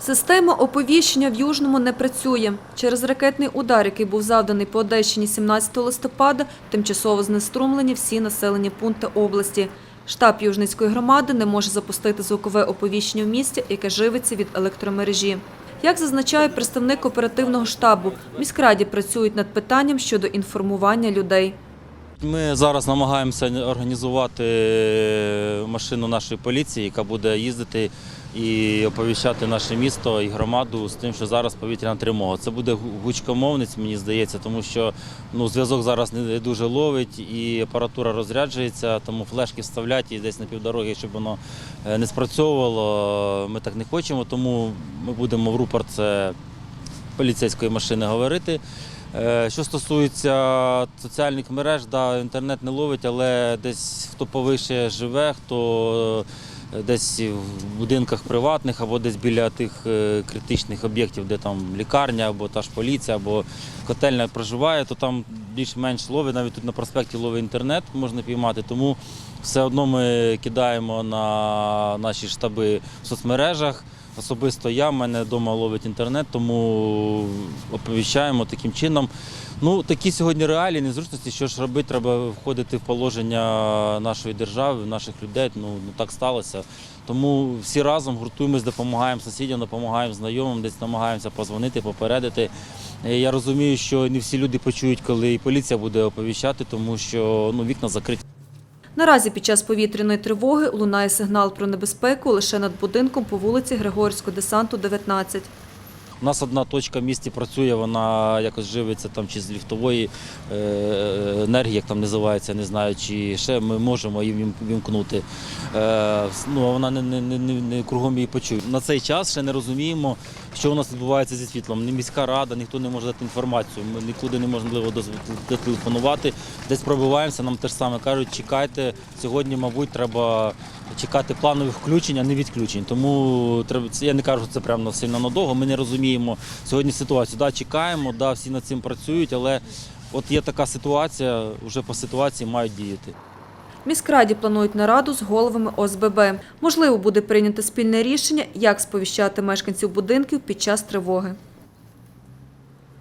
Система оповіщення в Южному не працює. Через ракетний удар, який був завданий по Одещині 17 листопада, тимчасово знеструмлені всі населені пункти області. Штаб Южницької громади не може запустити звукове оповіщення в місті, яке живиться від електромережі. Як зазначає представник оперативного штабу, міськраді працюють над питанням щодо інформування людей. Ми зараз намагаємося організувати машину нашої поліції, яка буде їздити і оповіщати наше місто і громаду з тим, що зараз повітряна тривога. Це буде гу- гучкомовниць, мені здається, тому що ну, зв'язок зараз не дуже ловить і апаратура розряджується, тому флешки вставлять і десь на півдороги, щоб воно е, не спрацьовувало. Ми так не хочемо, тому ми будемо в рупор це поліцейської машини говорити. Е, Що стосується соціальних мереж, да, інтернет не ловить, але десь хто повище живе, хто е, десь в будинках приватних або десь біля тих е, критичних об'єктів, де там лікарня, або та ж поліція, або котельня проживає, то там більш-менш ловить, навіть тут на проспекті ловить інтернет, можна піймати. Тому все одно ми кидаємо на наші штаби в соцмережах. Особисто я, мене вдома ловить інтернет, тому оповіщаємо таким чином. Ну, такі сьогодні реалії, незручності, що ж робити, треба входити в положення нашої держави, наших людей. Ну, ну так сталося. Тому всі разом гуртуємось, допомагаємо сусідям, допомагаємо знайомим, десь намагаємося позвонити, попередити. Е, Я розумію, що не всі люди почують, коли і поліція буде оповіщати, тому що ну, вікна закриті. Наразі під час повітряної тривоги лунає сигнал про небезпеку лише над будинком по вулиці Григорського десанту, 19. У нас одна точка в місті працює, вона якось живиться там чи з ліфтової е, енергії, як там називається, не знаю, чи ще ми можемо вім- вімкнути. Е, ну, а вона не, не, не, не кругом її почує. На цей час ще не розуміємо, що у нас відбувається зі світлом. Ні міська рада, ніхто не може дати інформацію. Ми нікуди неможливо доз- дотелефонувати. Десь пробиваємося, нам те ж саме кажуть, чекайте, сьогодні, мабуть, треба чекати планових включень, а не відключень. Тому треба я не кажу, що це прямо сильно надовго. Ми не розуміємо сьогодні ситуацію. Да, чекаємо, да, всі над цим працюють, але от є така ситуація, вже по ситуації мають діяти. Міськраді планують нараду з головами ОСББ. Можливо, буде прийнято спільне рішення, як сповіщати мешканців будинків під час тривоги.